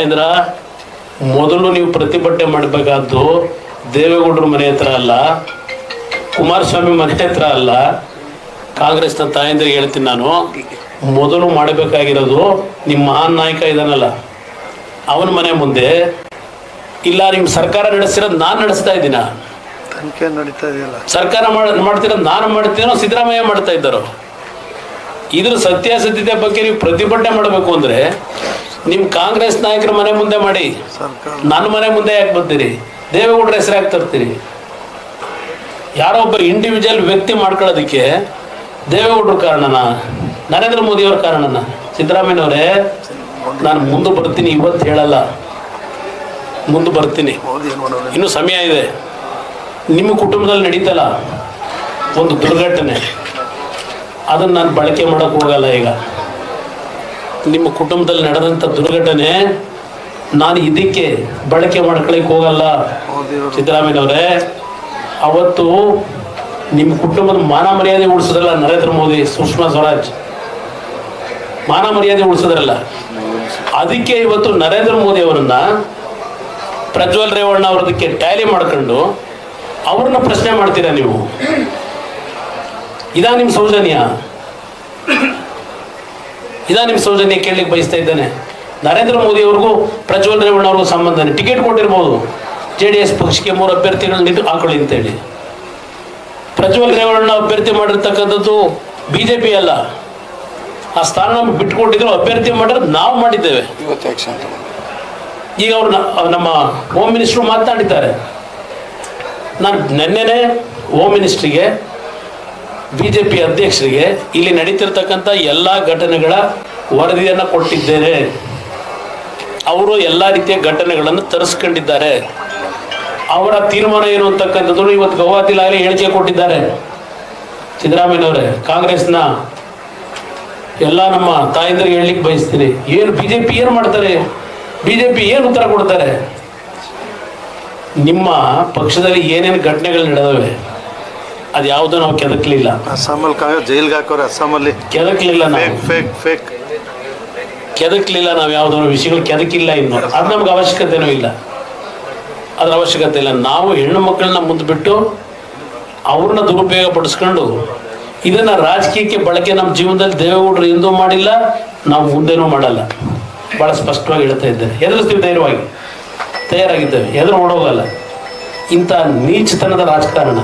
ತಾಯಂದ್ರ ಮೊದಲು ನೀವು ಪ್ರತಿಭಟನೆ ಮಾಡಬೇಕಾದ್ದು ದೇವೇಗೌಡರ ಮನೆ ಹತ್ರ ಅಲ್ಲ ಕುಮಾರಸ್ವಾಮಿ ಮನೆ ಹತ್ರ ಅಲ್ಲ. ಕಾಂಗ್ರೆಸ್ನ ತಾಯಂದ್ರಿಗೆ ಹೇಳ್ತೀನಿ ನಾನು ಮೊದಲು ಮಾಡಬೇಕಾಗಿರೋದು ನಿಮ್ಮ ಮಹಾನ್ ನಾಯಕ ಇದಾನಲ್ಲ. ಅವನ ಮನೆ ಮುಂದೆ ಇಲ್ಲ ನಿಮ್ಮ ಸರ್ಕಾರ ನಡೆಸಿರೋದು ನಾನು ನಡೆಸ್ತಾ ಇದ್ದೀನ. ಸರ್ಕಾರ ಮಾಡ್- ಮಾಡ್ತಿರೋದು ನಾನು ಮಾಡ್ತೀನೋ ಸಿದ್ದರಾಮಯ್ಯ ಮಾಡ್ತಾ ಇದ್ದಾರೋ. ಇದ್ರ ಸತ್ಯಾಸತ್ಯತೆ ಬಗ್ಗೆ ನೀವು ಪ್ರತಿಭಟನೆ ಮಾಡಬೇಕು ಅಂದ್ರೆ ನಿಮ್ಮ ಕಾಂಗ್ರೆಸ್ ನಾಯಕರ ಮನೆ ಮುಂದೆ ಮಾಡಿ. ನನ್ನ ಮನೆ ಮುಂದೆ ಯಾಕೆ ಬರ್ತೀರಿ ದೇವೇಗೌಡರ ಹೆಸರು ಯಾಕೆ ತರ್ತೀರಿ? ಯಾರೋ ಒಬ್ಬ ಇಂಡಿವಿಜುವಲ್ ವ್ಯಕ್ತಿ ಮಾಡ್ಕೊಳ್ಳೋದಕ್ಕೆ ದೇವೇಗೌಡರ ಕಾರಣನ, ನರೇಂದ್ರ ಮೋದಿ ಅವ್ರ ಕಾರಣನ. ಸಿದ್ದರಾಮಯ್ಯನವರೇ, ನಾನು ಮುಂದೆ ಬರ್ತೀನಿ, ಇವತ್ತು ಹೇಳಲ್ಲ. ಮುಂದೆ ಬರ್ತೀನಿ. ಇನ್ನೂ ಸಮಯ ಇದೆ. ನಿಮ್ಮ ಕುಟುಂಬದಲ್ಲಿ ನಡೀತಲ್ಲ ಒಂದು ದುರ್ಘಟನೆ. ಅದನ್ನು ನಾನು ಬಳಕೆ ಮಾಡೋಕ್ಕೆ ಹೋಗಲ್ಲ ಈಗ. ನಿಮ್ಮ ಕುಟುಂಬದಲ್ಲಿ ನಡೆದಂಥ ದುರ್ಘಟನೆ, ನಾನು ಇದಕ್ಕೆ ಬಳಕೆ ಮಾಡ್ಕೊಳಕ್ಕೆ ಹೋಗಲ್ಲ. ಸಿದ್ದರಾಮಯ್ಯನವರೇ, ಅವತ್ತು ನಿಮ್ಮ ಕುಟುಂಬದ ಮಾನ ಮರ್ಯಾದೆ ಉಳಿಸಿದ್ರಲ್ಲ ನರೇಂದ್ರ ಮೋದಿ, ಸುಷ್ಮಾ ಸ್ವರಾಜ್? ಮಾನ ಮರ್ಯಾದೆ ಉಳಿಸಿದ್ರಲ್ಲ. ಅದಕ್ಕೆ ಇವತ್ತು ನರೇಂದ್ರ ಮೋದಿ ಅವರನ್ನ ಪ್ರಜ್ವಲ್ ರೇವಣ್ಣ ಅವ್ರದಕ್ಕೆ ಟ್ಯಾಲಿ ಮಾಡ್ಕೊಂಡು ಅವ್ರನ್ನ ಪ್ರಶ್ನೆ ಮಾಡ್ತೀರಾ ನೀವು? ಇದಾ ನಿಮ್ಮ ಸೌಜನ್ಯ? ಇದಾ ನಿಮ್ಮ ಸೌಜನ್ಯ ಕೇಳಲಿಕ್ಕೆ ಬಯಸ್ತಾ ಇದ್ದೇನೆ. ನರೇಂದ್ರ ಮೋದಿ ಅವ್ರಿಗೂ ಪ್ರಜ್ವಲ್ ರೇವಣ್ಣ ಅವ್ರಿಗೂ ಸಂಬಂಧನೇ. ಟಿಕೆಟ್ ಕೊಟ್ಟಿರ್ಬೋದು. ಜೆ ಡಿ ಎಸ್ ಪಕ್ಷಕ್ಕೆ ಮೂರು ಅಭ್ಯರ್ಥಿಗಳನ್ನ ನಿಂತು ಹಾಕೊಳ್ಳಿ ಅಂತೇಳಿ. ಪ್ರಜ್ವಲ್ ರೇವಣ್ಣ ಅಭ್ಯರ್ಥಿ ಮಾಡಿರ್ತಕ್ಕಂಥದ್ದು ಬಿ ಜೆ ಪಿ ಅಲ್ಲ. ಆ ಸ್ಥಾನ ಬಿಟ್ಕೊಟ್ಟಿದ್ರು ಅಭ್ಯರ್ಥಿ ಮಾಡಿದ್ರೆ ನಾವು ಮಾಡಿದ್ದೇವೆ. ಈಗ ಅವ್ರು ನಮ್ಮ ಹೋಮ್ ಮಿನಿಸ್ಟ್ರು ಮಾತನಾಡಿದ್ದಾರೆ ನಾನು ನಿನ್ನೆನೆ ಹೋಮ್ ಮಿನಿಸ್ಟ್ರಿಗೆ ಬಿ ಜೆ ಪಿ ಅಧ್ಯಕ್ಷರಿಗೆ ಇಲ್ಲಿ ನಡೀತಿರ್ತಕ್ಕಂಥ ಎಲ್ಲ ಘಟನೆಗಳ ವರದಿಯನ್ನು ಕೊಟ್ಟಿದ್ದೇನೆ. ಅವರು ಎಲ್ಲ ರೀತಿಯ ಘಟನೆಗಳನ್ನು ತರಿಸ್ಕೊಂಡಿದ್ದಾರೆ. ಅವರ ತೀರ್ಮಾನ ಏನು ಅಂತಕ್ಕಂಥದ್ದು ಇವತ್ತು ಗೌಹಾತಿಲಾಗಲಿ ಹೇಳಿಕೆ ಕೊಟ್ಟಿದ್ದಾರೆ. ಸಿದ್ದರಾಮಯ್ಯನವರೇ, ಕಾಂಗ್ರೆಸ್ನ ಎಲ್ಲ ನಮ್ಮ ತಾಯಂದ್ರಿಗೆ ಹೇಳಲಿಕ್ಕೆ ಬಯಸ್ತೀನಿ. ಏನು ಬಿ ಜೆ ಪಿ ಏನು ಮಾಡ್ತಾರೆ? ಬಿ ಜೆ ಪಿ ಏನು ಉತ್ತರ ಕೊಡ್ತಾರೆ? ನಿಮ್ಮ ಪಕ್ಷದಲ್ಲಿ ಏನೇನು ಘಟನೆಗಳು ನಡೆದವೆ? ಅದು ಯಾವುದೂ ನಾವು ಕೆದಕ್ಲಿಲ್ಲ. ಅಸ್ಸಾಮಲ್ಲಿ ಕಾಗ ಜೈಲ್ಗೆ ಹಾಕೋರು ಅಸ್ಸಾಮಲ್ಲಿ. ಕೆದಕ್ಲಿಲ್ಲ ನಾವು. Fake fake fake. ಕೆದಕ್ಲಿಲ್ಲ ನಾವು ಯಾವುದೋ ವಿಷಯಗಳು ಕೆದಕಿಲ್ಲ ಇನ್ನು. ಅದು ನಮ್ಗೆ ಅವಶ್ಯಕತೆನೂ ಇಲ್ಲ. ಅದ್ರ ಅವಶ್ಯಕತೆ ಇಲ್ಲ. ನಾವು ಹೆಣ್ಣು ಮಕ್ಕಳನ್ನ ಮುಂದೆ ಬಿಟ್ಟು ಅವ್ರನ್ನ ದುರುಪಯೋಗ ಪಡಿಸ್ಕೊಂಡು ಇದನ್ನ ರಾಜಕೀಯಕ್ಕೆ ಬಳಕೆ ನಮ್ಮ ಜೀವನದಲ್ಲಿ ದೇವೇಗೌಡರು ಎಂದೂ ಮಾಡಿಲ್ಲ ನಾವು ಮುಂದೇನೂ ಮಾಡಲ್ಲ. ಭಾಳ ಸ್ಪಷ್ಟವಾಗಿ ಹೇಳ್ತಾ ಇದ್ದೇವೆ ಎದುರಿಸ್ತೀವಿ ಧೈರ್ಯವಾಗಿ. ತಯಾರಾಗಿದ್ದೇವೆ. ಎದುರು ಓಡೋಗಲ್ಲ ಇಂಥ ನೀಚತನದ ರಾಜಕಾರಣ.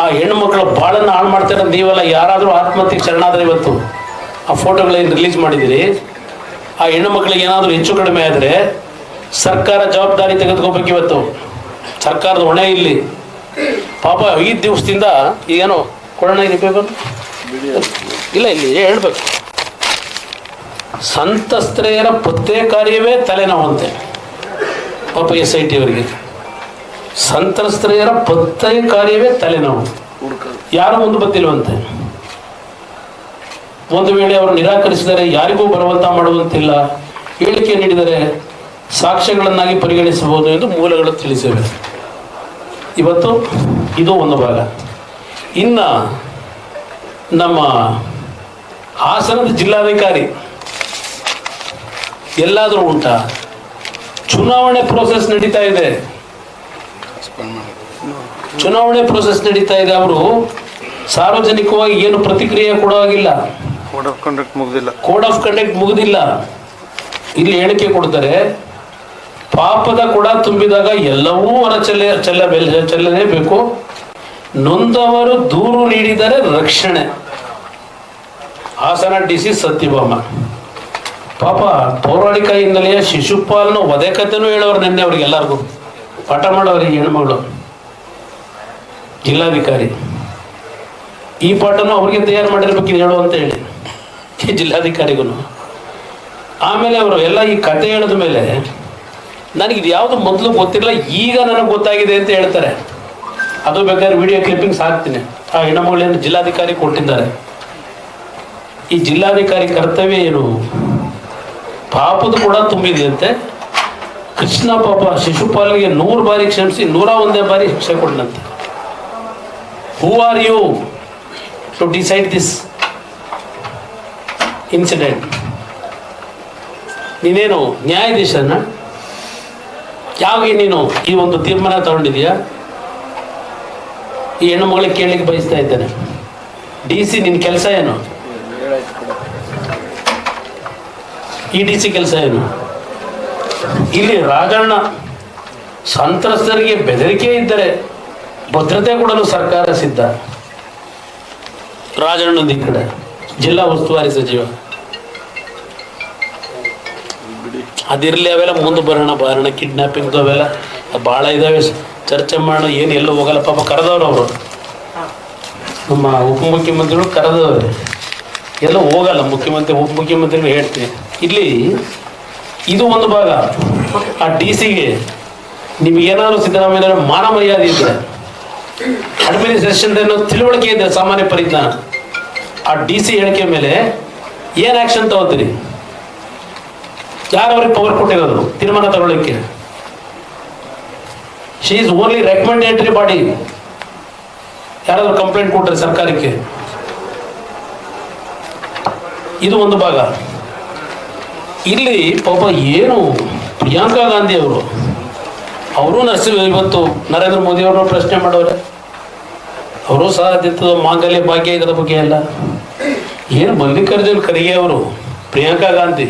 ಆ ಹೆಣ್ಣು ಮಕ್ಕಳ ಬಾಳನ್ನು ಹಾಳು ಮಾಡ್ತಾರೆ ನೀವೆಲ್ಲ ಯಾರಾದರೂ ಆತ್ಮಹತ್ಯೆಗೆ ಶರಣಾದ್ರೆ ಇವತ್ತು ಆ ಫೋಟೋಗಳೇನು ರಿಲೀಸ್ ಮಾಡಿದ್ದೀರಿ? ಆ ಹೆಣ್ಣು ಮಕ್ಕಳಿಗೆ ಏನಾದರೂ ಹೆಚ್ಚು ಕಡಿಮೆ ಆದರೆ ಸರ್ಕಾರ ಜವಾಬ್ದಾರಿ ತೆಗೆದುಕೋಬೇಕು ಇವತ್ತು. ಸರ್ಕಾರದ ಹೊಣೆ ಇಲ್ಲಿ. ಪಾಪ ಐದು ದಿವಸದಿಂದ ಏನೋ ಕೊಡೋಣ ಇಲ್ಲಿ ಇಲ್ಲ, ಇಲ್ಲಿ ಹೇಳ್ಬೇಕು. ಸಂತಸ್ತ್ರೆಯರ ಪತ್ತೆ ಕಾರ್ಯವೇ ತಲೆನೋವಂತೆ. ಪಾಪ ಎಸ್ ಐ ಟಿ ಅವರಿಗೆ. ಸಂತ್ರಸ್ತೆಯರ ಪತ್ತೆಯ ಕಾರ್ಯವೇ ತಲೆನೋವು. ಯಾರು ಒಂದು ಬತ್ತಿಲ್ವಂತೆ ಒಂದು ವೇಳೆ ಅವರು ನಿರಾಕರಿಸಿದರೆ ಯಾರಿಗೂ ಬಲವಂತ ಮಾಡುವಂತಿಲ್ಲ. ಹೇಳಿಕೆ ನೀಡಿದರೆ ಸಾಕ್ಷ್ಯಗಳನ್ನಾಗಿ ಪರಿಗಣಿಸಬಹುದು ಎಂದು ಮೂಲಗಳು ತಿಳಿಸಿವೆ. ಇವತ್ತು ಇದು ಒಂದು ಭಾಗ. ಇನ್ನು ನಮ್ಮ ಹಾಸನದ ಜಿಲ್ಲಾಧಿಕಾರಿ ಎಲ್ಲಾದರೂ ಉಂಟಾ? ಚುನಾವಣೆ ಪ್ರೋಸೆಸ್ ನಡೀತಾ ಇದೆ. ಚುನಾವಣೆ ಪ್ರೋಸೆಸ್ ನಡೀತಾ ಇದೆ ಅವರು. ಸಾರ್ವಜನಿಕವಾಗಿ ಏನು ಪ್ರತಿಕ್ರಿಯೆ ಕೊಡುವಾಗಿಲ್ಲ ಕೋಡ್ ಆಫ್ ಕಂಡಕ್ಟ್ ಮುಗ್ದಿಲ್ಲ. ಕೋಡ್ ಆಫ್ ಕಂಡಕ್ಟ್ ಮುಗಿದಿಲ್ಲ. ಇಲ್ಲಿ ಹೇಳಿಕೆ ಕೊಡ್ತಾರೆ ಪಾಪದ ಕೂಡ ತುಂಬಿದಾಗ ಎಲ್ಲವೂ ಹೊರ ಚೆಲ್ಲ ಚೆಲ್ಲ ಚೆಲ್ಲಲೇಬೇಕು ನೊಂದವರು ದೂರು ನೀಡಿದರೆ ರಕ್ಷಣೆ. Hassan D C Satyabhama. ಪಾಪ ಪೌರಾಣಿಕ ಹಿನ್ನೆಲೆಯ ಶಿಶುಪಾಲನ ವಧೆ ಕಥೆನೂ ಹೇಳೋರು ನಿನ್ನೆ ಅವ್ರಿಗೆ ಎಲ್ಲರಿಗೂ ಪಾಠ ಮಾಡೋರಿಗೆ ಹೆಣ್ಮಗಳು ಜಿಲ್ಲಾಧಿಕಾರಿ. ಈ ಪಾಠನೂ ಅವ್ರಿಗೆ ತಯಾರು ಮಾಡಿರ್ಬೇಕು ಹೇಳು ಅಂತ ಹೇಳಿ. ಈ ಜಿಲ್ಲಾಧಿಕಾರಿಗೂ ಆಮೇಲೆ ಅವರು ಎಲ್ಲ ಈ ಕತೆ ಹೇಳಿದ ಮೇಲೆ ನನಗೆ ಇದು ಯಾವುದು ಮೊದಲು ಗೊತ್ತಿಲ್ಲ, ಈಗ ನನಗೆ ಗೊತ್ತಾಗಿದೆ ಅಂತ ಹೇಳ್ತಾರೆ. ಅದು ಬೇಕಾದ್ರೆ ವಿಡಿಯೋ ಕ್ಲಿಪ್ಪಿಂಗ್ಸ್ ಹಾಕ್ತೀನಿ. ಆ ಹೆಣ್ಣುಮಗಳೇನು ಜಿಲ್ಲಾಧಿಕಾರಿ ಕೊಟ್ಟಿದ್ದಾರೆ. ಈ ಜಿಲ್ಲಾಧಿಕಾರಿ ಕರ್ತವ್ಯ ಏನು? ಪಾಪದ ಕೂಡ ತುಂಬಿದೆಯಂತೆ ಕೃಷ್ಣ ಪಾಪ ಶಿಶುಪಾಲಿಗೆ ನೂರು ಬಾರಿ ಕ್ಷಮಿಸಿ, ನೂರ ಒಂದೇ ಬಾರಿ ಶಿಕ್ಷೆ ಕೊಡಲಂತೆ who are you to decide this incident ನೀನೇನು ನ್ಯಾಯಾಧೀಶನ? ಯಾವಾಗ ನೀನು ಈ ಒಂದು ತೀರ್ಮಾನ ತಗೊಂಡಿದೀಯಾ ಈ ಹೆಣ್ಣು ಮಗಳಿಗೆ ಕೇಳಲಿಕ್ಕೆ ಬಯಸ್ತಾ ಇದ್ದೇನೆ. ಡಿ ಸಿ ನಿನ್ನ ಕೆಲಸ ಏನು? ಈ ಡಿ ಸಿ ಕೆಲಸ ಏನು? ಇಲ್ಲಿ ರಾಜಣ್ಣ ಸಂತ್ರಸ್ತರಿಗೆ ಬೆದರಿಕೆ ಇದ್ದರೆ ಭದ್ರತೆ ಕೊಡಲು ಸರ್ಕಾರ ಸಿದ್ಧ. ರಾಜಣ್ಣಂದು ಈ ಕಡೆ ಜಿಲ್ಲಾ ಉಸ್ತುವಾರಿ ಸಚಿವ. ಅದಿರಲಿ ಅವೆಲ್ಲ ಮುಂದೆ ಬರೋಣ ಬರೋಣ ಕಿಡ್ನಾಪಿಂಗ್ ಅವೆಲ್ಲ ಭಾಳ ಇದಾವೆ. ಚರ್ಚೆ ಮಾಡೋಣ, ಏನು ಎಲ್ಲೂ ಹೋಗಲ್ಲ, ಪಾಪ ಕರೆದವ್ರು ಅವರು. ನಮ್ಮ ಉಪಮುಖ್ಯಮಂತ್ರಿಗಳು ಕರೆದವ್ರೆ. ಎಲ್ಲ ಹೋಗಲ್ಲ, ಮುಖ್ಯಮಂತ್ರಿ, ಉಪಮುಖ್ಯಮಂತ್ರಿಗಳು ಹೇಳ್ತೀನಿ. ಇಲ್ಲಿ ಇದು ಒಂದು ಭಾಗ. ಆ ಡಿ ಸಿಗೆ ನಿಮಗೇನಾದ್ರು ಸಿದ್ದರಾಮಯ್ಯ ಮಾನ ಮರ್ಯಾದೆ ಇದ್ರೆ ಅಡ್ಮಿನಿಸ್ಟ್ರೇಷನ್ ತಿಳುವಳಿಕೆ ಇದೆ ಸಾಮಾನ್ಯ ಪರಿಜ್ಞಾನ. ಆ ಡಿ ಸಿ ಹೇಳಿಕೆ ಮೇಲೆ ಏನ್ ಆಕ್ಷನ್ ತಗೋತೀರಿ ಯಾರು ಪವರ್ ಕೊಟ್ಟಿರೋದು? ತೀರ್ಮಾನ ತಗೊಳ್ಳಿಕ್ಕೆ. She is only recommendatory body ಯಾರಾದ್ರೂ ಕಂಪ್ಲೇಂಟ್ ಕೊಟ್ಟರೆ ಸರ್ಕಾರಕ್ಕೆ. ಇದು ಒಂದು ಭಾಗ. ಇಲ್ಲಿ ಪಾಪ ಏನು? ಪ್ರಿಯಾಂಕಾ ಗಾಂಧಿ ಅವರು ಅವರು ನರ್ಸಿ ಇವತ್ತು ನರೇಂದ್ರ ಮೋದಿ ಅವರು ಪ್ರಶ್ನೆ ಮಾಡೋರೆ. ಅವರು ಸಹ ಅದಿತ್ತು ಮಾಂಗಲ್ಯ ಭಾಗ್ಯ ಇದರ ಬಗ್ಗೆ ಎಲ್ಲ ಏನು ಮಲ್ಲಿಕಾರ್ಜುನ್ ಖರ್ಗೆ ಅವರು, ಪ್ರಿಯಾಂಕಾ ಗಾಂಧಿ,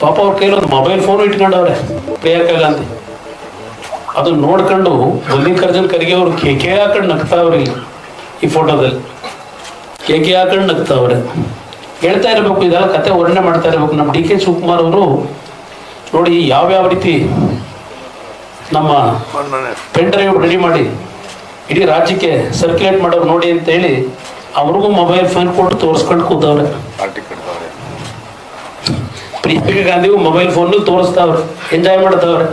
ಪಾಪ ಅವ್ರ ಕೈಲೊಂದು ಮೊಬೈಲ್ ಫೋನ್ ಇಟ್ಕೊಂಡವ್ರೆ, ಪ್ರಿಯಾಂಕಾ ಗಾಂಧಿ. ಅದನ್ನ ನೋಡ್ಕೊಂಡು ಮಲ್ಲಿಕಾರ್ಜುನ್ ಖರ್ಗೆ ಅವರು ಕೆ ಹಾಕೊಂಡು ನಗ್ತಾವ್ರಿ ಈ ಫೋಟೋದಲ್ಲಿ ಕೆ ಹಾಕೊಂಡು ನಗ್ತಾವ್ರೆ ಹೇಳ್ತಾ ಇರಬೇಕು, ಇದೆಲ್ಲ ಕತೆ ವರ್ಣನೆ ಮಾಡ್ತಾ ಇರಬೇಕು. ನಮ್ಮ ಡಿ ಕೆ ಶಿವಕುಮಾರ್ ಅವರು ನೋಡಿ ಯಾವ್ಯಾವ ರೀತಿ ನಮ್ಮ ಪೆನ್ ಡ್ರೈವ್ ರೆಡಿ ಮಾಡಿ ಇಡೀ ರಾಜ್ಯಕ್ಕೆ ಸರ್ಕ್ಯುಲೇಟ್ ಮಾಡೋರು ನೋಡಿ ಅಂತ ಹೇಳಿ ಅವ್ರಿಗೂ ಮೊಬೈಲ್ ಫೋನ್ ಕೊಟ್ಟು ತೋರಿಸ್ಕೊಂಡು ಕೂತವ್ರೆ. ಪ್ರಿಯಾಂಕಾ ಗಾಂಧಿಗೂ ಮೊಬೈಲ್ ಫೋನ್ ತೋರಿಸ್ತಾವ್ರೆ. ಎಂಜಾಯ್ ಮಾಡ್ತಾವ್ರೆ.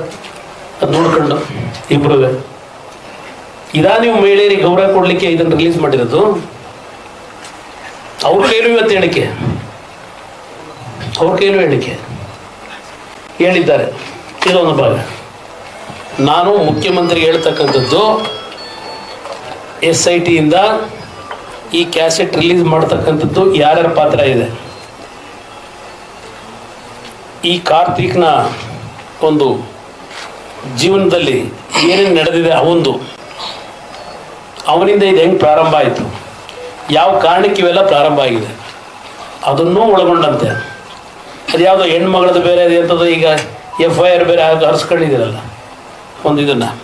ಅದು ನೋಡ್ಕೊಂಡು ಇಬ್ರು ಇದಾ ನೀವು ಮಹಿಳೆಯರಿಗೆ ಗೌರವ ಕೊಡ್ಲಿಕ್ಕೆ ಇದನ್ನು ರಿಲೀಸ್ ಮಾಡಿರೋದು. ಅವ್ರ ಕೈಲೂ ಇವತ್ತು ಹೇಳಿಕೆ. ಅವ್ರ ಕೈಲು ಹೇಳಿಕೆ. ಹೇಳಿದ್ದಾರೆ. ಇದೊಂದು ಭಾಗ. ನಾನು ಮುಖ್ಯಮಂತ್ರಿ ಹೇಳ್ತಕ್ಕಂಥದ್ದು ಎಸ್ ಐ ಟಿಯಿಂದ ಈ ಕ್ಯಾಸೆಟ್ ರಿಲೀಸ್ ಮಾಡ್ತಕ್ಕಂಥದ್ದು ಯಾರ್ಯಾರ ಪಾತ್ರ ಇದೆ? ಈ ಕಾರ್ತಿಕ್ನ ಒಂದು ಜೀವನದಲ್ಲಿ ಏನೇನು ನಡೆದಿದೆ ಅವಂದು. ಅವನಿಂದ ಇದು ಹೆಂಗೆ ಪ್ರಾರಂಭ ಆಯಿತು? ಯಾವ ಕಾರಣಕ್ಕೆ ಇವೆಲ್ಲ ಪ್ರಾರಂಭ ಆಗಿದೆ? ಅದನ್ನೂ ಒಳಗೊಂಡಂತೆ. ಅದು ಯಾವುದೋ ಹೆಣ್ಮಗಳದ್ದು ಬೇರೆ, ಅದು ಎಂಥದ್ದು ಈಗ ಎಫ್ ಐ ಆರ್ ಬೇರೆ ಹರಿಸ್ಕೊಂಡಿದ್ದೀರಲ್ಲ? ಒಂದು ಇದನ್ನು.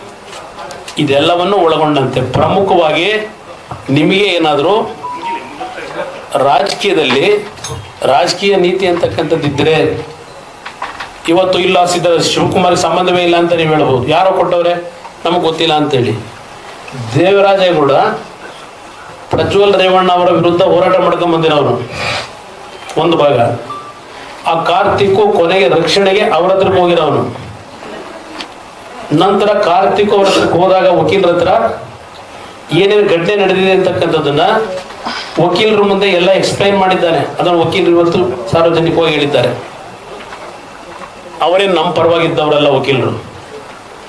ಇದೆಲ್ಲವನ್ನು ಒಳಗೊಂಡಂತೆ. ಪ್ರಮುಖವಾಗಿ ನಿಮಗೆ ಏನಾದರೂ ರಾಜಕೀಯದಲ್ಲಿ ರಾಜಕೀಯ ನೀತಿ ಅಂತಕ್ಕಂಥದ್ದಿದ್ದರೆ ಇವತ್ತು ಇಲ್ಲ ಸಿದ್ದ ಶಿವಕುಮಾರ್ ಸಂಬಂಧವೇ ಇಲ್ಲ ಅಂತ ನೀವು ಹೇಳ್ಬೋದು. ಯಾರೋ ಕೊಟ್ಟವ್ರೆ? ನಮಗೆ ಗೊತ್ತಿಲ್ಲ ಅಂತೇಳಿ. ದೇವರಾಜೇಗೌಡ ಪ್ರಜ್ವಲ್ ರೇವಣ್ಣ ಅವರ ವಿರುದ್ಧ ಹೋರಾಟ ಮಾಡ್ಕೊಂಡ್ ಬಂದಿರೋರು ಒಂದು ಭಾಗ. ಆ ಕಾರ್ತಿಕ್ ಕೊನೆಗೆ ರಕ್ಷಣೆಗೆ ಅವರ ಹತ್ರಕ್ಕೆ ಹೋಗಿರೋನು ನಂತರ ಕಾರ್ತಿಕ್ ಅವ್ರ ಹೋದಾಗ ವಕೀಲರ ಹತ್ರ ಏನೇನು ಘಟನೆ ನಡೆದಿದೆ ಅಂತಕ್ಕಂಥದ್ದನ್ನ ವಕೀಲರ ಮುಂದೆ ಎಲ್ಲ ಎಕ್ಸ್ಪ್ಲೈನ್ ಮಾಡಿದ್ದಾನೆ. ಅದನ್ನು ವಕೀಲರು ಇವತ್ತು ಸಾರ್ವಜನಿಕವಾಗಿ ಹೇಳಿದ್ದಾರೆ. ಅವರೇನು ನಮ್ಮ ಪರವಾಗಿದ್ದವರಲ್ಲ ವಕೀಲರು.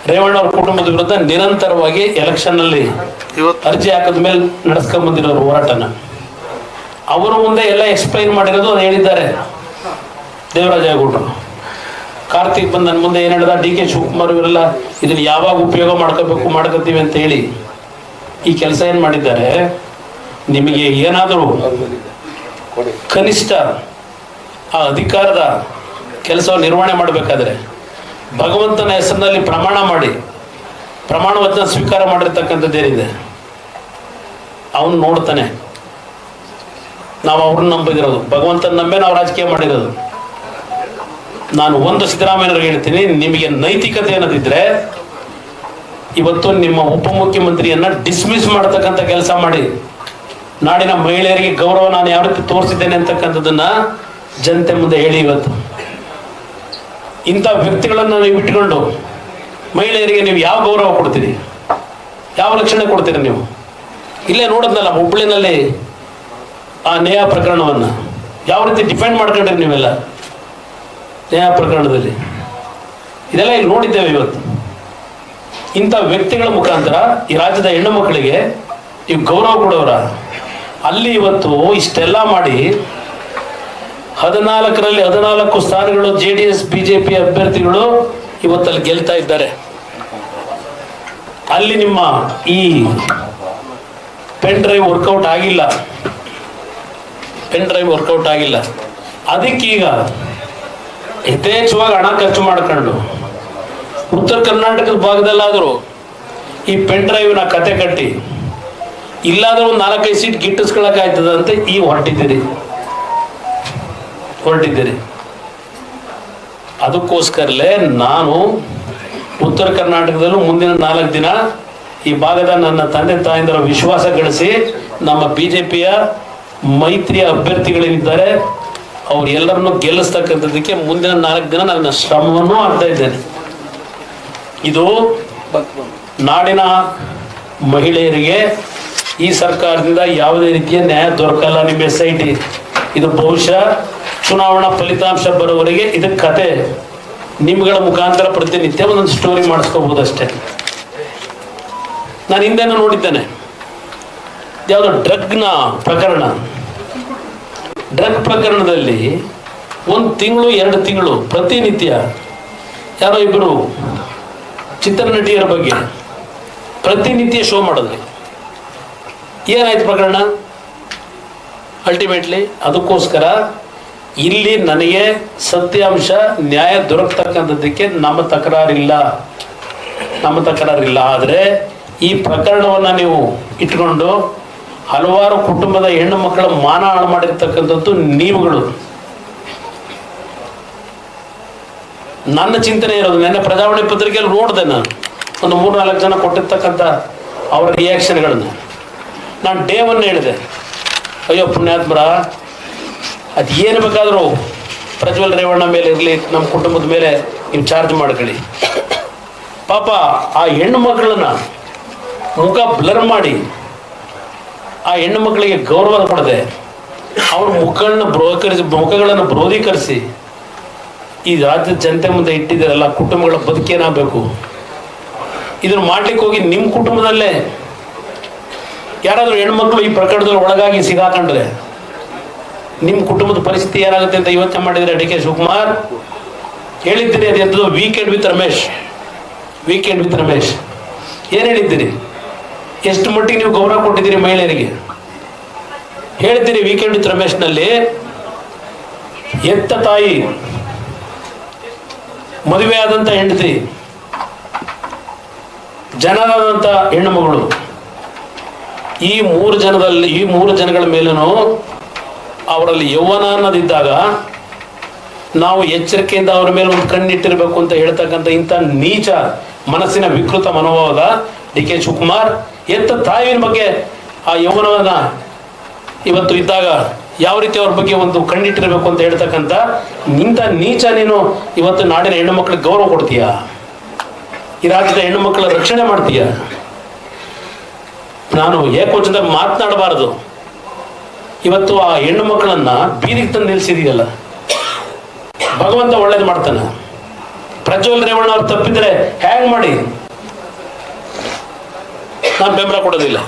ರೇವಣ್ಣ ಅವ್ರ ಕುಟುಂಬದ ವಿರುದ್ಧ ನಿರಂತರವಾಗಿ ಎಲೆಕ್ಷನ್ ಅಲ್ಲಿ ಇವತ್ತು ಅರ್ಜಿ ಹಾಕಿದ ಮೇಲೆ ನಡೆಸ್ಕೊಂಡ್ ಬಂದಿರೋರು ಹೋರಾಟನ. ಅವರ ಮುಂದೆ ಎಲ್ಲ ಎಕ್ಸ್ಪ್ಲೈನ್ ಮಾಡಿರೋದು ಹೇಳಿದ್ದಾರೆ. ಹೇಳಿದ್ದಾರೆ ದೇವರಾಜೇಗೌಡರು ಕಾರ್ತಿಕ್ ಬಂದ ನನ್ನ ಮುಂದೆ ಏನು ಹೇಳಿದ? ಡಿ ಕೆ ಶಿವಕುಮಾರ್ ಇವರೆಲ್ಲ ಇದನ್ನ ಯಾವಾಗ ಉಪಯೋಗ ಮಾಡ್ಕೋಬೇಕು ಮಾಡ್ಕೋತೀವಿ ಅಂತ ಹೇಳಿ ಈ ಕೆಲಸ ಏನು ಮಾಡಿದ್ದಾರೆ? ನಿಮಗೆ ಏನಾದರೂ ಕನಿಷ್ಠ ಆ ಅಧಿಕಾರದ ಕೆಲಸ ನಿರ್ವಹಣೆ ಮಾಡಬೇಕಾದ್ರೆ ಭಗವಂತನ ಹೆಸರಿನಲ್ಲಿ ಪ್ರಮಾಣ ಮಾಡಿ, ಪ್ರಮಾಣ ವಚನ ಸ್ವೀಕಾರ ಮಾಡಿರ್ತಕ್ಕಂಥದ್ದೇನಿದೆ ಅವನು ನೋಡ್ತಾನೆ. ನಾವು ಅವ್ರನ್ನ ನಂಬಿದಿರೋದು. ಭಗವಂತನ ನಂಬೆ ನಾವು ರಾಜಕೀಯ ಮಾಡಿರೋದು. ನಾನು ಒಂದು ಸಿದ್ದರಾಮಯ್ಯವ್ರಿಗೆ ಹೇಳ್ತೀನಿ, ನಿಮಗೆ ನೈತಿಕತೆ ಅನ್ನೋದಿದ್ರೆ, ಇವತ್ತು ನಿಮ್ಮ ಉಪಮುಖ್ಯಮಂತ್ರಿಯನ್ನ ಡಿಸ್ಮಿಸ್ ಮಾಡತಕ್ಕಂಥ ಕೆಲಸ ಮಾಡಿ. ನಾಡಿನ ಮಹಿಳೆಯರಿಗೆ ಗೌರವ ನಾನು ಯಾವ ರೀತಿ ತೋರಿಸಿದ್ದೇನೆ ಅಂತಕ್ಕಂಥದ್ದನ್ನ ಜನತೆ ಮುಂದೆ ಹೇಳಿ ಇವತ್ತು. ಇಂಥ ವ್ಯಕ್ತಿಗಳನ್ನು ನೀವು ಇಟ್ಕೊಂಡು ಮಹಿಳೆಯರಿಗೆ ನೀವು ಯಾವ ಗೌರವ ಕೊಡ್ತೀರಿ? ಯಾವ ರಕ್ಷಣೆ ಕೊಡ್ತೀರಿ ನೀವು? ಇಲ್ಲೇ ನೋಡಿದ್ನಲ್ಲ ಹುಬ್ಬಳ್ಳಿನಲ್ಲಿ ಆ ನೇಹ ಪ್ರಕರಣವನ್ನು. ಯಾವ ರೀತಿ ಡಿಫೆಂಡ್ ಮಾಡ್ಕೊಂಡ್ರಿ ನೀವೆಲ್ಲ? ನೇಹ ಪ್ರಕರಣದಲ್ಲಿ. ಇದೆಲ್ಲ ಇಲ್ಲಿ ನೋಡಿದ್ದೇವೆ ಇವತ್ತು. ಇಂಥ ವ್ಯಕ್ತಿಗಳ ಮುಖಾಂತರ ಈ ರಾಜ್ಯದ ಹೆಣ್ಣು ಮಕ್ಕಳಿಗೆ ನೀವು ಗೌರವ ಕೊಡೋರ? ಅಲ್ಲಿ ಇವತ್ತು ಇಷ್ಟೆಲ್ಲ ಮಾಡಿ ಹದಿನಾಲ್ಕರಲ್ಲಿ ಹದಿನಾಲ್ಕು ಸ್ಥಾನಗಳು ಜೆ ಡಿ ಎಸ್ ಬಿಜೆಪಿ ಅಭ್ಯರ್ಥಿಗಳು ಇವತ್ತಲ್ಲಿ ಗೆಲ್ತಾ ಇದ್ದಾರೆ. ಅಲ್ಲಿ ನಿಮ್ಮ ಈ ಪೆನ್ ಡ್ರೈವ್ ವರ್ಕೌಟ್ ಆಗಿಲ್ಲ. ಪೆನ್ ಡ್ರೈವ್ ವರ್ಕೌಟ್ ಆಗಿಲ್ಲ. ಅದಕ್ಕೀಗ ಯಥೇಚ್ಛವಾಗಿ ಹಣ ಖರ್ಚು ಮಾಡ್ಕೊಂಡು ಉತ್ತರ ಕರ್ನಾಟಕದ ಭಾಗದಲ್ಲಾದರೂ ಈ ಪೆನ್ ಡ್ರೈವ್ನ ಕತೆ ಕಟ್ಟಿ, ಇಲ್ಲಾದರೂ ನಾಲ್ಕೈದು ಸೀಟ್ ಗಿಟ್ಟಿಸ್ಕೊಳಕ್ಕಾಯ್ತದ ಅಂತ ಈ ಹೊರಟಿದ್ದೀರಿ. ಹೊರಟಿದ್ದೀರಿ. ಅದಕ್ಕೋಸ್ಕರಲೇ ನಾನು ಉತ್ತರ ಕರ್ನಾಟಕದಲ್ಲೂ ಮುಂದಿನ ನಾಲ್ಕು ದಿನ ಈ ಭಾಗದ ನನ್ನ ತಂದೆ ತಾಯಂದರ ವಿಶ್ವಾಸ ಗಳಿಸಿ ನಮ್ಮ ಬಿ ಜೆ ಪಿಯ ಮೈತ್ರಿಯ ಅಭ್ಯರ್ಥಿಗಳೇನಿದ್ದಾರೆ ಅವರೆಲ್ಲರನ್ನು ಗೆಲ್ಲಿಸ್ತಕ್ಕಂಥದ್ದಕ್ಕೆ ಮುಂದಿನ ನಾಲ್ಕು ದಿನ ನನ್ನ ಶ್ರಮವನ್ನು ಆಗ್ತಾ ಇದ್ದೇನೆ. ಇದು ನಾಡಿನ ಮಹಿಳೆಯರಿಗೆ ಈ ಸರ್ಕಾರದಿಂದ ಯಾವುದೇ ರೀತಿಯ ನ್ಯಾಯ ದೊರಕಲ್ಲ ನಿಮ್ಮ ಎಸ್ ಐ ಟಿ. ಇದು ಬಹುಶಃ ಚುನಾವಣಾ ಫಲಿತಾಂಶ ಬರೋವರೆಗೆ ಇದಕ್ಕೆ ಕತೆ. ನಿಮ್ಗಳ ಮುಖಾಂತರ ಪ್ರತಿನಿತ್ಯ ಒಂದೊಂದು ಸ್ಟೋರಿ ಮಾಡಿಸ್ಕೋಬಹುದು ಅಷ್ಟೇ ನಾನು ಹಿಂದೆನೂ ನೋಡಿದ್ದೇನೆ. ಯಾವುದೋ ಡ್ರಗ್ನ ಪ್ರಕರಣ. ಡ್ರಗ್ ಪ್ರಕರಣದಲ್ಲಿ ಒಂದು ತಿಂಗಳು, ಎರಡು ತಿಂಗಳು ಪ್ರತಿನಿತ್ಯ ಯಾರೋ ಇಬ್ಬರು ಚಿತ್ರನಟಿಯರ ಬಗ್ಗೆ ಪ್ರತಿನಿತ್ಯ ಶೋ ಮಾಡಿದ್ರಿ. ಏನಾಯ್ತು ಪ್ರಕರಣ? ಅಲ್ಟಿಮೇಟ್ಲಿ ಅದಕ್ಕೋಸ್ಕರ ಇಲ್ಲಿ ನನಗೆ ಸತ್ಯಾಂಶ ನ್ಯಾಯ ದೊರಕತಕ್ಕಂಥದ್ದಕ್ಕೆ ನಮ್ಮ ತಕರಾರಿಲ್ಲ. ನಮ್ಮ ತಕರಾರಿಲ್ಲ. ಆದರೆ ಈ ಪ್ರಕರಣವನ್ನು ನೀವು ಇಟ್ಕೊಂಡು ಹಲವಾರು ಕುಟುಂಬದ ಹೆಣ್ಣು ಮಕ್ಕಳ ಮಾನ ಹಾಳು ಮಾಡಿರ್ತಕ್ಕಂಥದ್ದು ನೀವುಗಳು. ನನ್ನ ಚಿಂತನೆ ಇರೋದು, ನೆನ್ನೆ ಪ್ರಜಾವಾಣಿ ಪತ್ರಿಕೆಯಲ್ಲಿ ನೋಡಿದೆ ನಾನು. ಒಂದು ಮೂರು ನಾಲ್ಕು ಜನ ಕೊಟ್ಟಿರ್ತಕ್ಕಂಥ ಅವರ ರಿಯಾಕ್ಷನ್ಗಳನ್ನು ನಾನು ಡೇವನ್ನು ಹೇಳಿದೆ. ಅಯ್ಯೋ ಪುಣ್ಯಾತ್ಮರ ಅದು ಏನು ಬೇಕಾದರೂ ಪ್ರಜ್ವಲ್ ರೇವಣ್ಣ ಮೇಲೆ ಇರಲಿ ನಮ್ಮ ಕುಟುಂಬದ ಮೇಲೆ ನೀವು ಚಾರ್ಜ್ ಮಾಡ್ಕೊಳ್ಳಿ. ಪಾಪ ಆ ಹೆಣ್ಣು ಮಕ್ಕಳನ್ನ ಮುಖ ಬ್ಲರ್ ಮಾಡಿ ಆ ಹೆಣ್ಣು ಮಕ್ಕಳಿಗೆ ಗೌರವ ಕೊಡದೆ ಅವ್ರ ಮುಖಗಳನ್ನ ಬ್ರೋಕರಿಸಿ, ಮುಖಗಳನ್ನು ಬ್ರೋಧೀಕರಿಸಿ ಈ ರಾಜ್ಯದ ಜನತೆ ಮುಂದೆ ಇಟ್ಟಿದ್ದಾರಲ್ಲ, ಕುಟುಂಬಗಳ ಬದುಕೇನಾಗಬೇಕು ಇದನ್ನು ಮಾಡ್ಲಿಕ್ಕೆ ಹೋಗಿ ನಿಮ್ಮ ಕುಟುಂಬದಲ್ಲೇ ಯಾರಾದರೂ ಹೆಣ್ಮಕ್ಳು ಈ ಪ್ರಕರಣದಲ್ಲಿ ಒಳಗಾಗಿ ಸಿಗಾಕೊಂಡ್ರೆ ನಿಮ್ಮ ಕುಟುಂಬದ ಪರಿಸ್ಥಿತಿ ಏನಾಗುತ್ತೆ ಅಂತ ಯೋಚನೆ ಮಾಡಿದರೆ ಡಿ ಕೆ ಶಿವಕುಮಾರ್ ಹೇಳಿದ್ದೀರಿ ಅದೆಂಥದ್ದು weekend with Ramesh weekend with Ramesh. ಏನು ಹೇಳಿದ್ದೀರಿ? ಎಷ್ಟು ಮಟ್ಟಿಗೆ ನೀವು ಗೌರವ ಕೊಟ್ಟಿದ್ದೀರಿ ಮಹಿಳೆಯರಿಗೆ? ಹೇಳ್ತೀರಿ ವೀಕೆಂಡ್ ವಿತ್ ರಮೇಶ್ನಲ್ಲಿ ಎತ್ತ ತಾಯಿ, ಮದುವೆ ಆದಂಥ ಹೆಂಡತಿ ಜನರಾದಂಥ ಹೆಣ್ಣು ಮಗಳು, ಈ ಮೂರು ಜನದಲ್ಲಿ, ಈ ಮೂರು ಜನಗಳ ಮೇಲೂ ಅವರಲ್ಲಿ ಯೌವನ ಅನ್ನೋದಿದ್ದಾಗ ನಾವು ಎಚ್ಚರಿಕೆಯಿಂದ ಅವರ ಮೇಲೆ ಒಂದು ಕಣ್ಣಿಟ್ಟಿರಬೇಕು ಅಂತ ಹೇಳ್ತಕ್ಕಂಥ ಇಂಥ ನೀಚ ಮನಸ್ಸಿನ ವಿಕೃತ ಮನೋಭಾವದ ಡಿ ಕೆ ಶಿವಕುಮಾರ್, ಎಂಥ ತಾಯಿನ ಬಗ್ಗೆ ಆ ಯೌವನವನ್ನ ಇವತ್ತು ಇದ್ದಾಗ ಯಾವ ರೀತಿ ಅವ್ರ ಬಗ್ಗೆ ಒಂದು ಕಣ್ಣಿಟ್ಟಿರಬೇಕು ಅಂತ ಹೇಳ್ತಕ್ಕಂಥ ನಿಂತ ನೀಚ ನೀನು ಇವತ್ತು ನಾಡಿನ ಹೆಣ್ಣು ಮಕ್ಕಳಿಗೆ ಗೌರವ ಕೊಡ್ತೀಯ? ಈ ರಾಜ್ಯದ ಹೆಣ್ಣು ಮಕ್ಕಳ ರಕ್ಷಣೆ ಮಾಡ್ತೀಯ? ನಾನು ಏಕೋಚದ ಮಾತನಾಡಬಾರದು. ಇವತ್ತು ಆ ಹೆಣ್ಣು ಮಕ್ಕಳನ್ನ ಬೀದಿಗೆ ತಂದು ನಿಲ್ಸಿದೆಯಲ್ಲ ಭಗವಂತ ಒಳ್ಳೇದು ಮಾಡ್ತಾನೆ. ಪ್ರಜ್ವಲ್ ರೇವಣ್ಣ ಅವ್ರು ತಪ್ಪಿದ್ರೆ ಹ್ಯಾಂಗ್ ಮಾಡಿ? ನಾನು ಬೆಂಬಲ ಕೊಡೋದಿಲ್ಲ.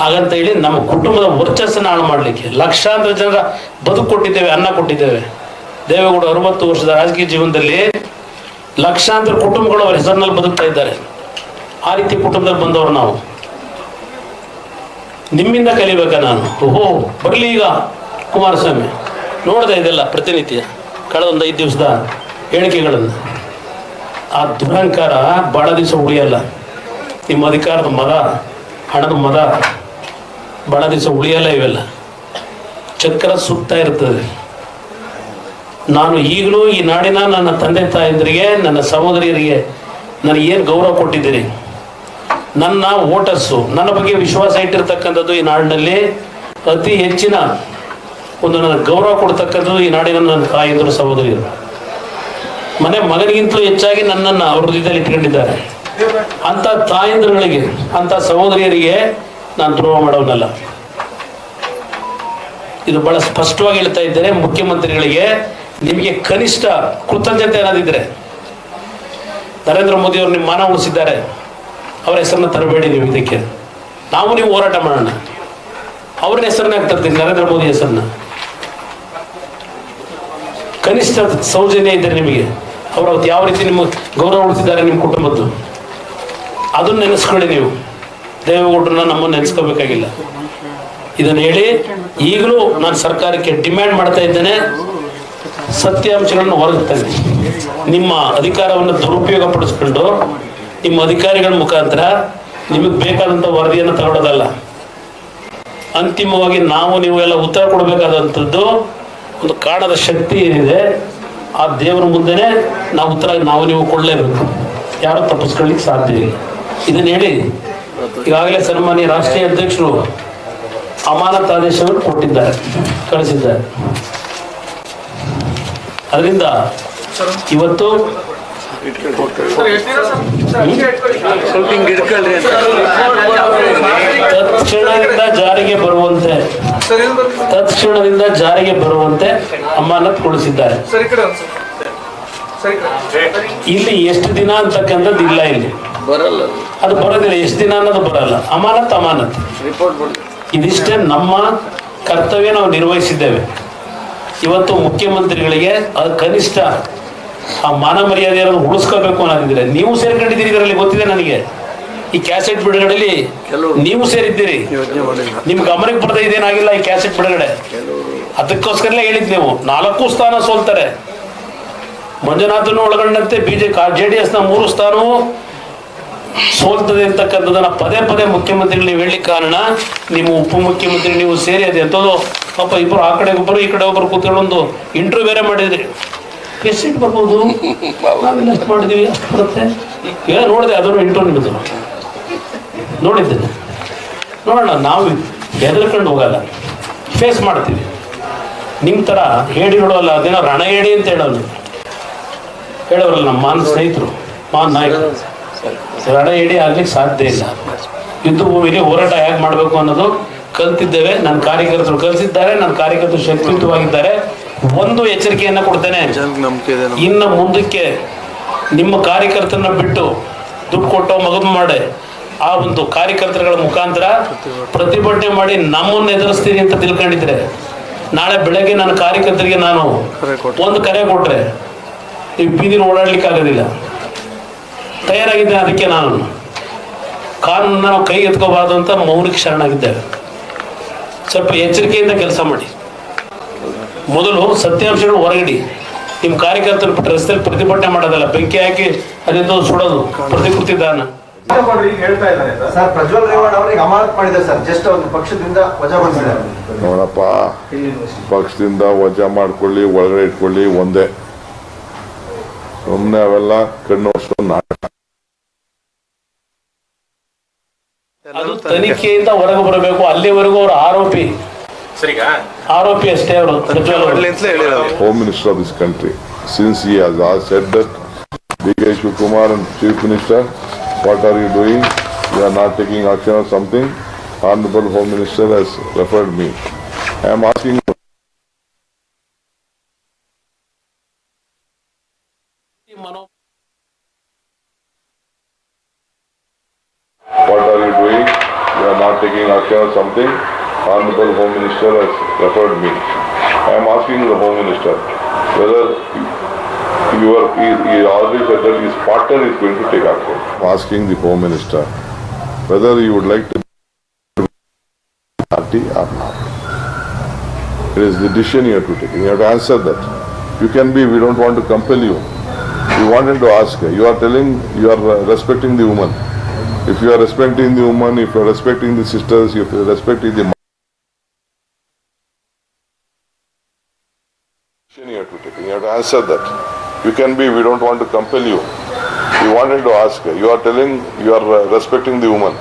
ಹಾಗಂತ ಹೇಳಿ ನಮ್ಮ ಕುಟುಂಬದ ವರ್ಚಸ್ಸನ್ನು ಹಾಳು ಮಾಡಲಿಕ್ಕೆ ಲಕ್ಷಾಂತರ ಜನರ ಬದುಕು ಕೊಟ್ಟಿದ್ದೇವೆ, ಅನ್ನ ಕೊಟ್ಟಿದ್ದೇವೆ. ದೇವೇಗೌಡ ಅರವತ್ತು ವರ್ಷದ ರಾಜಕೀಯ ಜೀವನದಲ್ಲಿ ಲಕ್ಷಾಂತರ ಕುಟುಂಬಗಳು ಅವರ ಹೆಸರಿನಲ್ಲಿ ಬದುಕ್ತಾ ಇದ್ದಾರೆ. ಆ ರೀತಿ ಕುಟುಂಬದಲ್ಲಿ ಬಂದವರು ನಾವು. ನಿಮ್ಮಿಂದ ಕಲಿಬೇಕಾ ನಾನು. ಓಹೋ, ಬರಲಿ ಈಗ ಕುಮಾರಸ್ವಾಮಿ. ನೋಡಿದೆ ಇದೆಲ್ಲ ಪ್ರತಿನಿತ್ಯ, ಕಳೆದ ಒಂದು ಐದು ದಿವಸದ ಹೇಳಿಕೆಗಳನ್ನು. ಆ ದುರಹಂಕಾರ ಭಾಳ ದಿವಸ ಉಳಿಯಲ್ಲ. ನಿಮ್ಮ ಅಧಿಕಾರದ ಮದ ಹಣದ ಮದ ಭಾಳ ದಿವಸ ಉಳಿಯಲ್ಲ ಇವೆಲ್ಲ. ಚಕ್ರ ಸುತ್ತ ಇರ್ತದೆ. ನಾನು ಈಗಲೂ ಈ ನಾಡಿನ ನನ್ನ ತಂದೆ ತಾಯಂದಿರಿಗೆ, ನನ್ನ ಸಹೋದರಿಯರಿಗೆ ನನಗೆ ಏನು ಗೌರವ ಕೊಟ್ಟಿದ್ದೀರಿ? ನನ್ನ ವೋಟರ್ಸು, ನನ್ನ ಬಗ್ಗೆ ವಿಶ್ವಾಸ ಇಟ್ಟಿರ್ತಕ್ಕಂಥದ್ದು ಈ ನಾಡಿನಲ್ಲಿ ಅತಿ ಹೆಚ್ಚಿನ ಒಂದು ನನ್ನ ಗೌರವ ಕೊಡ್ತಕ್ಕಂಥದ್ದು ಈ ನಾಡಿನ ನನ್ನ ತಾಯಂದಿರು ಸಹೋದರಿಯರು. ಮನೆ ಮಗನಿಗಿಂತಲೂ ಹೆಚ್ಚಾಗಿ ನನ್ನನ್ನು ಅವ್ರ ಹೃದಯದಲ್ಲಿ ಇಟ್ಕೊಂಡಿದ್ದಾರೆ. ಅಂಥ ತಾಯಂದ್ರಗಳಿಗೆ, ಅಂಥ ಸಹೋದರಿಯರಿಗೆ ನಾನು ದ್ರೋಹ ಮಾಡೋನಲ್ಲ. ಇದು ಬಹಳ ಸ್ಪಷ್ಟವಾಗಿ ಹೇಳ್ತಾ ಇದ್ದೇನೆ, ಮುಖ್ಯಮಂತ್ರಿಗಳಿಗೆ ನಿಮಗೆ ಕನಿಷ್ಠ ಕೃತಜ್ಞತೆ ಅನ್ನೋದಿದ್ರೆ. ನರೇಂದ್ರ ಮೋದಿ ಅವರು ನಿಮ್ಮ ಮಾನ ಉಳಿಸಿದ್ದಾರೆ. ಅವರ ಹೆಸರನ್ನ ತರಬೇಡಿ ನೀವು ಇದಕ್ಕೆ. ನಾವು ನೀವು ಹೋರಾಟ ಮಾಡೋಣ. ಅವ್ರ ಹೆಸರನ್ನ ತರ್ತೀನಿ ನರೇಂದ್ರ ಮೋದಿ ಹೆಸರನ್ನ? ಕನಿಷ್ಠ ಸೌಜನ್ಯ ಇದ್ದಾರೆ ನಿಮಗೆ. ಅವರು ಅವತ್ತು ಯಾವ ರೀತಿ ನಿಮ್ಮ ಗೌರವ ಉಳಿಸಿದ್ದಾರೆ ನಿಮ್ಮ ಕುಟುಂಬದ್ದು? ಅದನ್ನು ನೆನೆಸ್ಕೊಳ್ಳಿ ನೀವು. ದೇವೇಗೌಡರನ್ನ ನಮ್ಮನ್ನು ನೆನೆಸ್ಕೋಬೇಕಾಗಿಲ್ಲ. ಇದನ್ನು ಹೇಳಿ, ಈಗಲೂ ನಾನು ಸರ್ಕಾರಕ್ಕೆ ಡಿಮ್ಯಾಂಡ್ ಮಾಡ್ತಾ ಇದ್ದೇನೆ. ಸತ್ಯಾಂಶಗಳನ್ನು ಹೊರಗೆ ನಿಮ್ಮ ಅಧಿಕಾರವನ್ನು ದುರುಪಯೋಗ ಪಡಿಸ್ಕೊಂಡು ನಿಮ್ಮ ಅಧಿಕಾರಿಗಳ ಮುಖಾಂತರ ನಿಮಗೆ ಬೇಕಾದಂಥ ವರದಿಯನ್ನು ತಗೊಳ್ಳೋದಲ್ಲ ಅಂತಿಮವಾಗಿ ನಾವು ನೀವು ಎಲ್ಲ ಉತ್ತರ ಕೊಡಬೇಕಾದಂಥದ್ದು ಒಂದು ಕಾಣದ ಶಕ್ತಿ ಏನಿದೆ, ಆ ದೇವರ ಮುಂದೆನೆ ನಾವು ಉತ್ತರ ನಾವು ನೀವು ಕೊಡಲೇಬೇಕು. ಯಾರು ತಪ್ಪಿಸ್ಕೊಳ್ಳಿಕ್ಕೆ ಸಾಧ್ಯ ಇಲ್ಲ. ಇದನ್ನು ಹೇಳಿ, ಈಗಾಗಲೇ ಸನ್ಮಾನ್ಯ ರಾಷ್ಟ್ರೀಯ ಅಧ್ಯಕ್ಷರು ಅಮಾನತ್ ಆದೇಶವನ್ನು ಕೊಟ್ಟಿದ್ದಾರೆ, ಕಳಿಸಿದ್ದಾರೆ. ಅದರಿಂದ ಇವತ್ತು ಸ್ವಲ್ಪ ತತ್ಕ್ಷಣದಿಂದ ಜಾರಿಗೆ ಬರುವಂತೆ, ತತ್ಕ್ಷಣದಿಂದ ಜಾರಿಗೆ ಬರುವಂತೆ ಅಮಾನತ್ ಕೊಡಿಸಿದ್ದಾರೆ. ಇಲ್ಲಿ ಎಷ್ಟು ದಿನ ಅಂತಕ್ಕಂಥದ್ದು ಇಲ್ಲ ಇಲ್ಲಿ. ಬರಲ್ಲ ಅದು ಬರೋದಿಲ್ಲ, ಎಷ್ಟು ದಿನ ಅನ್ನೋದು ಬರಲ್ಲ. ಅಮಾನತ್ ಅಮಾನತ್. ಇದಿಷ್ಟೇ ನಮ್ಮ ಕರ್ತವ್ಯ ನಾವು ನಿರ್ವಹಿಸಿದ್ದೇವೆ. ಇವತ್ತು ಮುಖ್ಯಮಂತ್ರಿಗಳಿಗೆ ಅದು ಕನಿಷ್ಠ ಆ ಮಾನ ಮರ್ಯಾದೆಯನ್ನು ಉಳಿಸ್ಕೋಬೇಕು ಅನ್ನೋದಿದ್ರೆ ನೀವು ಸೇರ್ಕೊಂಡಿದ್ದೀರಿ ಇದರಲ್ಲಿ ಗೊತ್ತಿದೆ ನನಗೆ. ಈ ಕ್ಯಾಸೆಟ್ ಬಿಡುಗಡೆಯಲ್ಲಿ ನೀವು ಸೇರಿದ್ದೀರಿ. ನಿಮ್ ಗಮನಕ್ಕೆ ಬರ್ತಾ ಇದೇನಾಗಿಲ್ಲ ಈ ಕ್ಯಾಸೆಟ್ ಬಿಡುಗಡೆ. ಅದಕ್ಕೋಸ್ಕರಲೇ ಹೇಳಿದ್ ನೀವು ನಾಲ್ಕು ಸ್ಥಾನ ಸೋಲ್ತಾರೆ. ಮಂಜುನಾಥನು ಒಳಗೊಂಡಂತೆ ಬಿಜೆಪಿ ಜೆ ಡಿ ಎಸ್ನ ಮೂರು ಸ್ಥಾನವೂ ಸೋಲ್ತದೆ ಅಂತಕ್ಕಂಥದ್ದನ್ನ ಪದೇ ಪದೇ ಮುಖ್ಯಮಂತ್ರಿಗಳು ನೀವು ಹೇಳಿ ಕಾರಣ ನಿಮ್ಮ ಉಪಮುಖ್ಯಮಂತ್ರಿ ನೀವು ಸೇರಿ ಅದು ಎಂಥದೋ ಪಾಪ ಇಬ್ಬರು ಆ ಕಡೆ ಒಬ್ಬರು ಈ ಕಡೆ ಒಬ್ಬರು ಕೂತ್ಕೊಂಡು ಒಂದು ಇಂಟರ್ವ್ಯೂ ಬೇರೆ ಮಾಡಿದ್ರಿ. ಸೀಟ್ ಬರ್ಬೋದು. ನಾವೆಲ್ಲ ಎಷ್ಟು ಮಾಡಿದೀವಿ, ಅಷ್ಟು ಬರುತ್ತೆ. ಈಗ ನೋಡಿದೆ ಅದನ್ನು ಇಂಟರ್ವ್ಯೂ ನಿಮ್ಮದು ನೋಡಿದ್ದೇನೆ ನೋಡೋಣ, ನಾವು ಹೆದರ್ಕೊಂಡು ಹೋಗಲ್ಲ. ಫೇಸ್ ಮಾಡ್ತೀವಿ. ನಿಮ್ಮ ಥರ ಹೇಳಿ ನೋಡೋಲ್ಲ ಅದೇನೋ ರಣ ಹೇಳಿ ಅಂತ ಹೇಳೋಲ್ಲ ಹೇಳೋರಲ್ಲ ನಮ್ಮ ಮಾನ ಸ್ನೇಹಿತರು, ಮಾನ್ ನಾಯಕರು. ರಣ ಹೇಳಿ ಆಗ್ಲಿಕ್ಕೆ ಸಾಧ್ಯ ಇಲ್ಲ. ಯುದ್ಧ ಭೂಮಿಲಿ ಹೋರಾಟ ಹೇಗೆ ಮಾಡಬೇಕು ಅನ್ನೋದು ಕಲ್ತಿದ್ದೇವೆ. ನನ್ನ ಕಾರ್ಯಕರ್ತರು ಕಲಿಸಿದ್ದಾರೆ ನನ್ನ ಕಾರ್ಯಕರ್ತರು ಶಕ್ತಿಯುತವಾಗಿದ್ದಾರೆ. ಒಂದು ಎಚ್ಚರಿಕೆಯನ್ನ ಕೊಡ್ತೇನೆ. ಇನ್ನು ಮುಂದಕ್ಕೆ ನಿಮ್ಮ ಕಾರ್ಯಕರ್ತರನ್ನ ಬಿಟ್ಟು ದುಡ್ಡು ಕೊಟ್ಟು ಮಗದು ಮಾಡಿ ಆ ಒಂದು ಕಾರ್ಯಕರ್ತರುಗಳ ಮುಖಾಂತರ ಪ್ರತಿಭಟನೆ ಮಾಡಿ ನಮ್ಮನ್ನು ಎದುರಿಸ್ತೀನಿ ಅಂತ ತಿಳ್ಕೊಂಡಿದ್ರೆ ನಾಳೆ ಬೆಳಗ್ಗೆ ನನ್ನ ಕಾರ್ಯಕರ್ತರಿಗೆ ನಾನು ಒಂದು ಕರೆ ಕೊಟ್ರೆ ನೀವು ಬೀದಿನ ಓಡಾಡ್ಲಿಕ್ಕೆ ಆಗೋದಿಲ್ಲ. ತಯಾರಾಗಿದ್ದೆ ಅದಕ್ಕೆ ನಾನು. ಕಾನೂನನ್ನ ನಾವು ಕೈ ಎತ್ಕೋಬಾರ್ದು ಅಂತ ಮೌನಕ್ಕೆ ಶರಣಾಗಿದ್ದೇವೆ. ಸ್ವಲ್ಪ ಎಚ್ಚರಿಕೆಯಿಂದ ಕೆಲಸ ಮಾಡಿ. ಮೊದಲು ಸತ್ಯಾಂಶಗಳು ಹೊರಗಿಡಿ. ನಿಮ್ಮ ಕಾರ್ಯಕರ್ತರು ರಸ್ತೆ ರಸ್ತೆಯಲ್ಲಿ ಪ್ರತಿಭಟನೆ ಮಾಡೋದಲ್ಲ ಬೆಂಕಿ ಹಾಕಿ ಅದೆಂದು ಸುಡೋದು ಪ್ರತಿಕೃತಿ ದಾನ. ಹೇಳ್ತಾ ಇದ್ದಾರೆ ಸರ್ ಸರ್ ಪ್ರಜ್ವಲ್ ರೇವಣ್ಣ ಅವರಿಗೆ ಅಮಾನತ್ ಮಾಡಿದ್ದಾರೆ ಸರ್. ಜಸ್ಟ್ ಒಂದು ಪಕ್ಷದಿಂದ ವಜಾಗೊಳಿಸಿದ್ದಾರೆ ನೋಡಪ್ಪ ಪಕ್ಷದಿಂದ ವಜಾ ಮಾಡ್ಕೊಳ್ಳಿ ಒಳಗಡೆ ಇಟ್ಕೊಳ್ಳಿ ಒಂದೇ. ಸುಮ್ಮನೆ ಅವೆಲ್ಲ ಕಣ್ಣು ವರ್ಷ ನಾಟಕ ಅದು ತನಿಖೆಯಿಂದ ಹೊರಗೆ ಬರಬೇಕು ಅಲ್ಲಿವರೆಗೂ ಅವರು ಆರೋಪಿ. ಸರಿಗ ಆರೋಪಿ ಅಷ್ಟೇ ಅವರು ಪ್ರಜ್ವಲ್ ಅವರು ಮಾಡ್ಲಿ ಅಂತಲೇ ಹೇಳಿರೋದು home minister of this country since he has asked- said that D K Shivakumar and chief minister what are you doing you are not taking action or something honorable home minister has referred me i am asking Minister has referred me. I am asking the home minister whether you are he, he already said that his partner is going to take action. I'm asking the home minister whether you would like to party or not. It is the decision you have to take. You have to answer that. You can be we don't want to compel you. You wanted to ask. You are telling you are uh, respecting the woman. If you are respecting the woman, if you are respecting the sisters, if you are respecting the decision you have to take. You have to answer that. You can be, we don't want to compel you. We wanted to ask, you are telling you are uh, respecting the woman.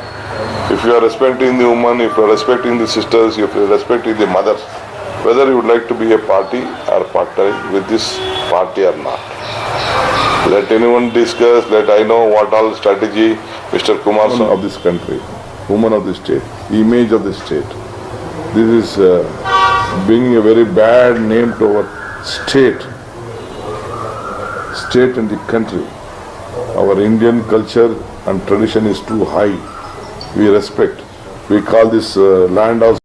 If you are respecting the woman, if you are respecting the sisters, if you are respecting the mothers, whether you would like to be a party or partner with this party or not. Let anyone discuss, let I know what all strategy Mr. Kumar of this country, woman of the state, image of the state. This is uh, bringing a very bad name to our state, state and the country. Our Indian culture and tradition is too high. We respect. We call this uh, land of